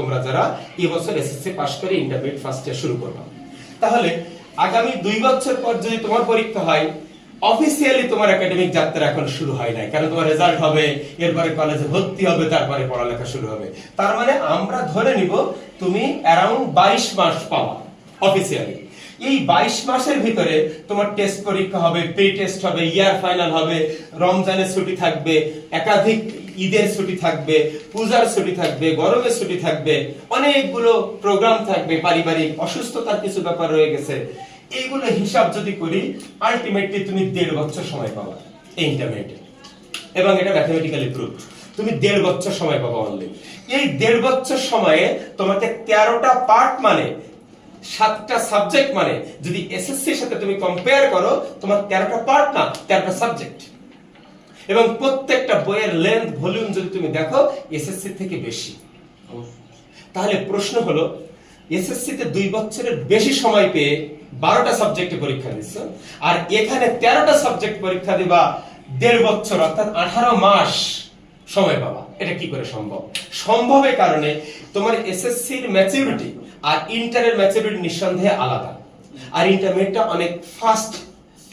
তোমরা যারা এই বছর এসএসসি পাশ করে ইন্টারমিডিয়েট ফার্স্ট ইয়ার শুরু করবা। তাহলে আগামী দুই বছর পর যদি তোমার পরীক্ষা হয় অফিসিয়ালি তোমার একাডেমিক যাত্রা এখন শুরু হয় নাই। কারণ তোমার রেজাল্ট হবে, এরপরে কলেজে ভর্তি হবে, তারপরে পড়ালেখা শুরু হবে। তার মানে আমরা ধরে নিব, তুমি অ্যারাউন্ড বাইশ মাস পাওয়া অফিসিয়ালি এই বাইশ মাসের ভিতরে তোমার টেস্ট পরীক্ষা হবে প্রি টেস্ট হবে ইয়ার ফাইনাল হবে, রমজানের ছুটি থাকবে, একাধিক ঈদের ছুটি থাকবে, পূজার ছুটি থাকবে, গরমের ছুটি থাকবে, অনেকগুলো প্রোগ্রাম থাকবে, পারিবারিক অসুস্থতার কিছু ব্যাপার রয়ে গেছে। এইগুলো হিসাব যদি করি আলটিমেটলি তুমি দেড় বছর সময় পাবা এই ইন্টারমিডিয়েটে এবং এটা ম্যাথমেটিক্যালি প্রুফ তুমি দেড় বছর সময় পাবা অনলি এই দেড় বছর সময়ে তোমাকে তেরোটা পার্ট মানে সাতটা সাবজেক্ট মানে যদি এসএসসির সাথে তুমি কম্পেয়ার করো, তোমার তেরোটা পার্ট না, তেরোটা সাবজেক্ট এবং প্রত্যেকটা বইয়ের লেন্থ ভলিউম যদি তুমি দেখো এসএসসি থেকে বেশি। তাহলে প্রশ্ন হলো এসএসসি তে দুই বছরের বেশি সময় পেয়ে বারোটা সাবজেক্টে পরীক্ষা দিচ্ছ আর এখানে তেরোটা সাবজেক্ট পরীক্ষা দিবা দেড় বছর, অর্থাৎ আঠারো মাস সময় পাবা। এটা কি করে সম্ভব? সম্ভবের কারণে তোমার এসএসসি এসএসসির ম্যাচিউরিটি আর ইন্টারের ম্যাচিউরিটি নিঃসন্দেহে আলাদা। আর ইন্টারমিডিয়েটটা অনেক ফাস্ট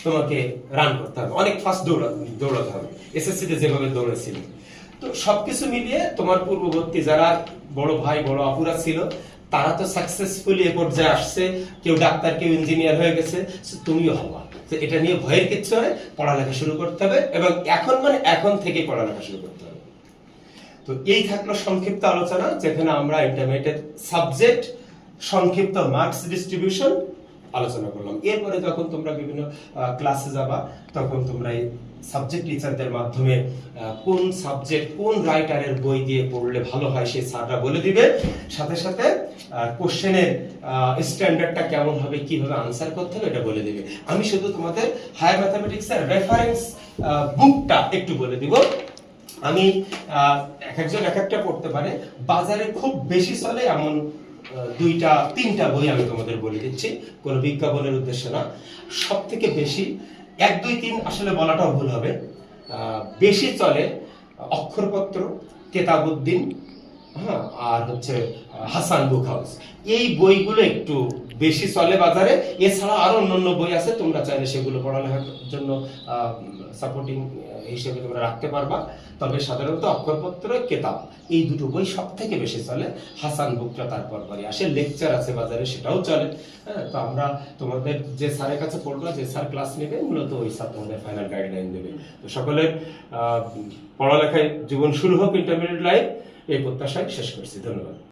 তোমাকে রান করতে হবে। অনেক ফাস্ট দৌড়া দৌড়াতে হবে। এসএসসি তে যেভাবে দৌড়েছিল তো সবকিছু মিলিয়ে তোমার পূর্ববর্তী যারা বড় ভাই, বড় আপুরা ছিল, তারা তো সাকসেসফুলি এ পর্যায়ে আসছে। কেউ ডাক্তার, কেউ ইঞ্জিনিয়ার হয়ে গেছে। তুমিও হবা এটা নিয়ে ভয়ের কিচ্ছু হয় পড়ালেখা শুরু করতে হবে এবং এখন মানে এখন থেকে পড়ালেখা শুরু করতে হবে। তো এই থাকল সংক্ষিপ্ত আলোচনা, যেখানে আমরা ইন্টারমিডিয়েট সাবজেক্ট সংক্ষিপ্ত মার্কস ডিস্ট্রিবিউশন আলোচনা করলাম। এরপরে যখন তোমরা বিভিন্ন ক্লাসে যাবা, তখন তোমরা এই সাবজেক্ট টিচারদের মাধ্যমে কোন সাবজেক্ট কোন রাইটারের বই দিয়ে পড়লে ভালো হয় সেই স্যাররা বলে দিবে। সাথে সাথে কোশ্চেনের স্ট্যান্ডার্ডটা কেমন হবে, কীভাবে আনসার করতে হবে, এটা বলে দিবে। আমি শুধু তোমাদের হায়ার ম্যাথামেটিক্সের রেফারেন্স বুকটা একটু বলে দিব। আমি এক একজন এক একটা পড়তে পারে। বাজারে খুব বেশি চলে এমন দুইটা, তিনটা বই আমি তোমাদের বলে দিচ্ছি। কোনো বিজ্ঞাপনের উদ্দেশ্যে না। সব থেকে বেশি, এক, দুই, তিন আসলে বলাটাও ভুল হবে। বেশি চলে অক্ষরপত্র কেতাবুদ্দিন হ্যাঁ আর হচ্ছে হাসান বুক হাউস। এই বইগুলো একটু বেশি চলে বাজারে। এছাড়া আরও অন্যান্য বই আছে, তোমরা চাইলে সেগুলো পড়ালেখার জন্য সাপোর্টিং হিসেবে তোমরা রাখতে পারবা। তবে সাধারণত অক্ষরপত্র, কেতাব, এই দুটো বই সব থেকে বেশি চলে। হাসান বুকটা তারপর পরে আসে, লেকচার আছে বাজারে, সেটাও চলে। হ্যাঁ তো আমরা তোমাদের যে স্যারের কাছে পড়বা, যে স্যার ক্লাস নেবে, মূলত ওই স্যার তোমাদের ফাইনাল গাইডলাইন দেবে। তো সকলের পড়ালেখায় জীবন শুরু হোক ইন্টারমিডিয়েট লাইফ এই প্রত্যাশায় শেষ করছি। ধন্যবাদ।